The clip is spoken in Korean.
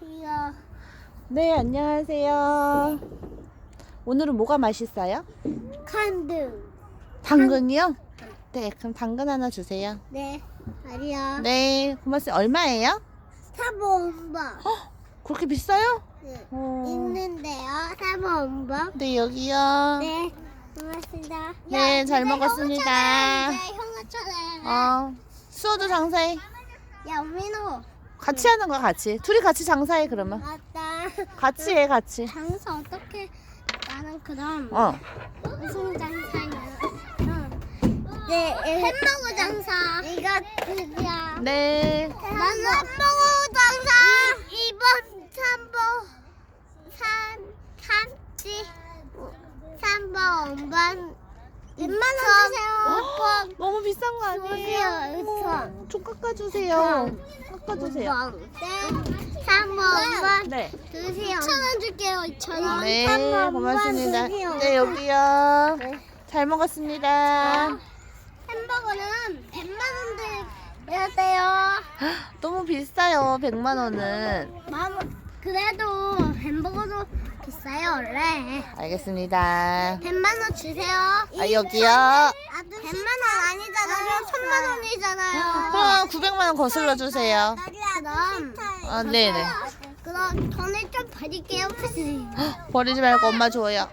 안녕하세요. 네, 안녕하세요. 오늘은 뭐가 맛있어요? 칸드. 당근이요? 네, 그럼 당근 하나 주세요. 네. 아니요. 네, 고맙습니다. 얼마예요? 사모음법. 그렇게 비싸요? 네. 어. 있는데요. 사모음법. 네, 여기요. 네. 고맙습니다. 네, 잘 먹었습니다. 형아 차례. 어, 수호도 장사해. 야, 민호. 같이 하는 거야, 같이. 둘이 같이 장사해, 그러면. 맞다. 같이 해, 같이. 장사 어떻게? 나는 그럼 어. 무슨 장사냐? 네, 햄버거 장사. 이거 드디어. 네. 나는 햄버거 장사. 2번, 3번, 3, 3지, 3번, 5번. 100만 원 주세요. 너무 비싼 거 아니에요? 주세요, 어머, 좀 깎아주세요. 깎아주세요. 3번, 5번. 네. 드세요. 2,000원 줄게요, 2,000원. 네, 고맙습니다. 네, 여기요. 네. 잘 먹었습니다. 햄버거는 100만 원 드려야 돼요. 너무 비싸요, 100만 원은. 만 그래도 햄버거도 비싸요, 원래. 알겠습니다. 100만 원 주세요. 아, 여기요. 100만 원 아니잖아요. 1000만 원이잖아요. 그럼 900만 원 거슬러 주세요. 그럼 아, 네네. 그럼 돈을 좀 버릴게요. 버리지 말고 엄마 줘요.